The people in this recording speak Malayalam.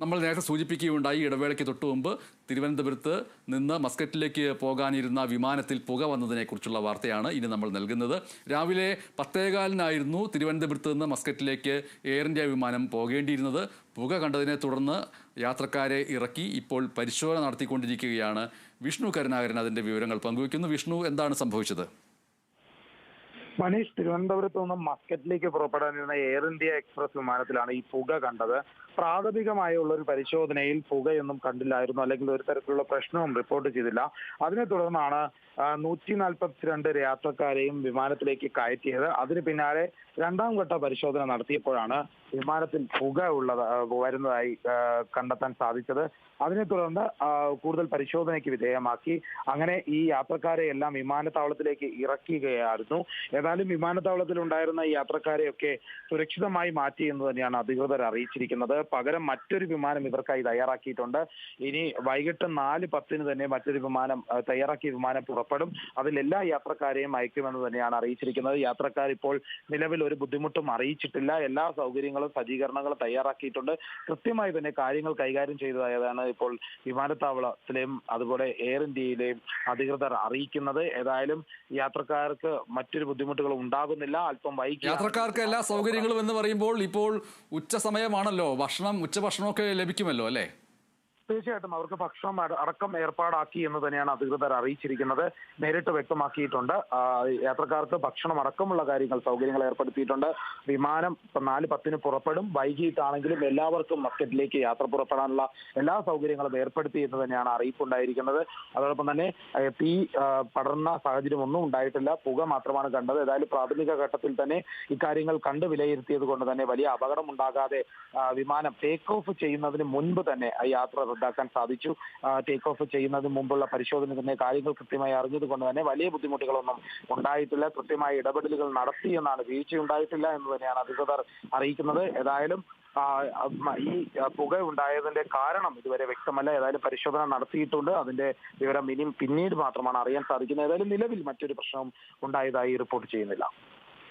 നമ്മൾ നേരത്തെ സൂചിപ്പിക്കുകയുണ്ടായി ഇടവേളയ്ക്ക് തൊട്ടു മുമ്പ് തിരുവനന്തപുരത്ത് നിന്ന് മസ്കറ്റിലേക്ക് പോകാനിരുന്ന വിമാനത്തിൽ പുക വന്നതിനെക്കുറിച്ചുള്ള വാർത്തയാണ് ഇനി നമ്മൾ നൽകുന്നത്. രാവിലെ പത്തേകാലിനായിരുന്നു തിരുവനന്തപുരത്ത് നിന്ന് മസ്കറ്റിലേക്ക് എയർ ഇന്ത്യ വിമാനം പോകേണ്ടിയിരുന്നത്. പുക കണ്ടതിനെ തുടർന്ന് യാത്രക്കാരെ ഇറക്കി ഇപ്പോൾ പരിശോധന നടത്തിക്കൊണ്ടിരിക്കുകയാണ്. വിഷ്ണു കരുണാകരൻ അതിന്റെ വിവരങ്ങൾ പങ്കുവയ്ക്കുന്നു. വിഷ്ണു എന്താണ് സംഭവിച്ചത്? മനീഷ് തിരുവനന്തപുരത്ത് നിന്നും മസ്കറ്റിലേക്ക് പുറപ്പെടാനിരുന്ന എയർ ഇന്ത്യ എക്സ്പ്രസ് വിമാനത്തിലാണ് ഈ പുക കണ്ടത്. പ്രാഥമികമായുള്ള ഒരു പരിശോധനയിൽ പുകയൊന്നും കണ്ടില്ലായിരുന്നു. അല്ലെങ്കിൽ ഒരു തരത്തിലുള്ള പ്രശ്നവും റിപ്പോർട്ട് ചെയ്തില്ല. അതിനെ തുടർന്നാണ് നൂറ്റി നാൽപ്പത്തിരണ്ട് യാത്രക്കാരെയും വിമാനത്തിലേക്ക് കയറ്റിയത്. അതിന് പിന്നാലെ രണ്ടാം ഘട്ട പരിശോധന നടത്തിയപ്പോഴാണ് വിമാനത്തിൽ പുക ഉള്ളത് വരുന്നതായി കണ്ടെത്താൻ സാധിച്ചത്. അതിനെ തുടർന്ന് കൂടുതൽ പരിശോധനയ്ക്ക് വിധേയമാക്കി. അങ്ങനെ ഈ യാത്രക്കാരെ എല്ലാം വിമാനത്താവളത്തിലേക്ക് ഇറക്കുകയായിരുന്നു. ഏതായാലും വിമാനത്താവളത്തിൽ ഉണ്ടായിരുന്ന യാത്രക്കാരെയൊക്കെ സുരക്ഷിതമായി മാറ്റി എന്ന് തന്നെയാണ് അധികൃതർ അറിയിച്ചിരിക്കുന്നത്. പകരം മറ്റൊരു വിമാനം ഇവർക്കായി തയ്യാറാക്കിയിട്ടുണ്ട്. ഇനി വൈകിട്ട് നാല് പത്തിന് തന്നെ മറ്റൊരു വിമാനം തയ്യാറാക്കിയ വിമാനം പുറപ്പെടും. അതിൽ എല്ലാ യാത്രക്കാരെയും അയക്കുമെന്ന് തന്നെയാണ് അറിയിച്ചിരിക്കുന്നത്. യാത്രക്കാർ ഇപ്പോൾ നിലവിൽ ഒരു ബുദ്ധിമുട്ടും അറിയിച്ചിട്ടില്ല. എല്ലാ സൗകര്യങ്ങളും സജ്ജീകരണങ്ങളും തയ്യാറാക്കിയിട്ടുണ്ട്. കൃത്യമായി തന്നെ കാര്യങ്ങൾ കൈകാര്യം ചെയ്തതായതാണ് ഇപ്പോൾ വിമാനത്താവളത്തിലെയും അതുപോലെ എയർ ഇന്ത്യയിലെയും അധികൃതർ അറിയിക്കുന്നത്. ഏതായാലും യാത്രക്കാർക്ക് മറ്റൊരു ബുദ്ധിമുട്ടുകളും ഉണ്ടാകുന്നില്ല അല്പം വൈകി യാത്രക്കാർക്ക് എല്ലാ സൗകര്യങ്ങളും എന്ന് പറയുമ്പോൾ ഇപ്പോൾ ഉച്ച സമയമാണല്ലോ ഭക്ഷണം ഉച്ചഭക്ഷണമൊക്കെ ലഭിക്കുമല്ലോ അല്ലേ? തീർച്ചയായിട്ടും അവർക്ക് ഭക്ഷണം അട- അടക്കം ഏർപ്പാടാക്കി എന്ന് തന്നെയാണ് അധികൃതർ അറിയിച്ചിരിക്കുന്നത്. നേരിട്ട് വ്യക്തമാക്കിയിട്ടുണ്ട്. യാത്രക്കാർക്ക് ഭക്ഷണം അടക്കമുള്ള കാര്യങ്ങൾ സൗകര്യങ്ങൾ ഏർപ്പെടുത്തിയിട്ടുണ്ട്. വിമാനം നാല് പത്തിന് പുറപ്പെടും. വൈകിട്ടാണെങ്കിലും എല്ലാവർക്കും മസ്കറ്റിലേക്ക് യാത്ര പുറപ്പെടാനുള്ള എല്ലാ സൗകര്യങ്ങളും ഏർപ്പെടുത്തി എന്ന് തന്നെയാണ് അറിയിപ്പുണ്ടായിരിക്കുന്നത്. അതോടൊപ്പം തന്നെ തീ പടർന്ന സാഹചര്യം ഒന്നും ഉണ്ടായിട്ടില്ല. പുക മാത്രമാണ് കണ്ടത്. ഏതായാലും പ്രാഥമിക ഘട്ടത്തിൽ തന്നെ ഇക്കാര്യങ്ങൾ കണ്ട് വിലയിരുത്തിയത് കൊണ്ട് തന്നെ വലിയ അപകടം ഉണ്ടാകാതെ വിമാനം ടേക്ക് ഓഫ് ചെയ്യുന്നതിന് മുൻപ് തന്നെ യാത്ര റദ്ദാക്കാൻ സാധിച്ചു. ടേക്ക് ഓഫ് ചെയ്യുന്നതിന് മുമ്പുള്ള പരിശോധന കാര്യങ്ങൾ കൃത്യമായി അറിഞ്ഞത് കൊണ്ട് തന്നെ വലിയ ബുദ്ധിമുട്ടുകളൊന്നും ഉണ്ടായിട്ടില്ല. കൃത്യമായ ഇടപെടലുകൾ നടത്തി എന്നാണ് വീഴ്ചയുണ്ടായിട്ടില്ല എന്ന് തന്നെയാണ് അധികൃതർ അറിയിക്കുന്നത്. ഏതായാലും ഈ പുക ഉണ്ടായതിന്റെ കാരണം ഇതുവരെ വ്യക്തമല്ല. ഏതായാലും പരിശോധന നടത്തിയിട്ടുണ്ട്. അതിന്റെ വിവരം ഇനിയും പിന്നീട് മാത്രമാണ് അറിയാൻ സാധിക്കുന്നത്. ഏതായാലും നിലവിൽ മറ്റൊരു പ്രശ്നവും ഉണ്ടായതായി റിപ്പോർട്ട് ചെയ്യുന്നില്ല.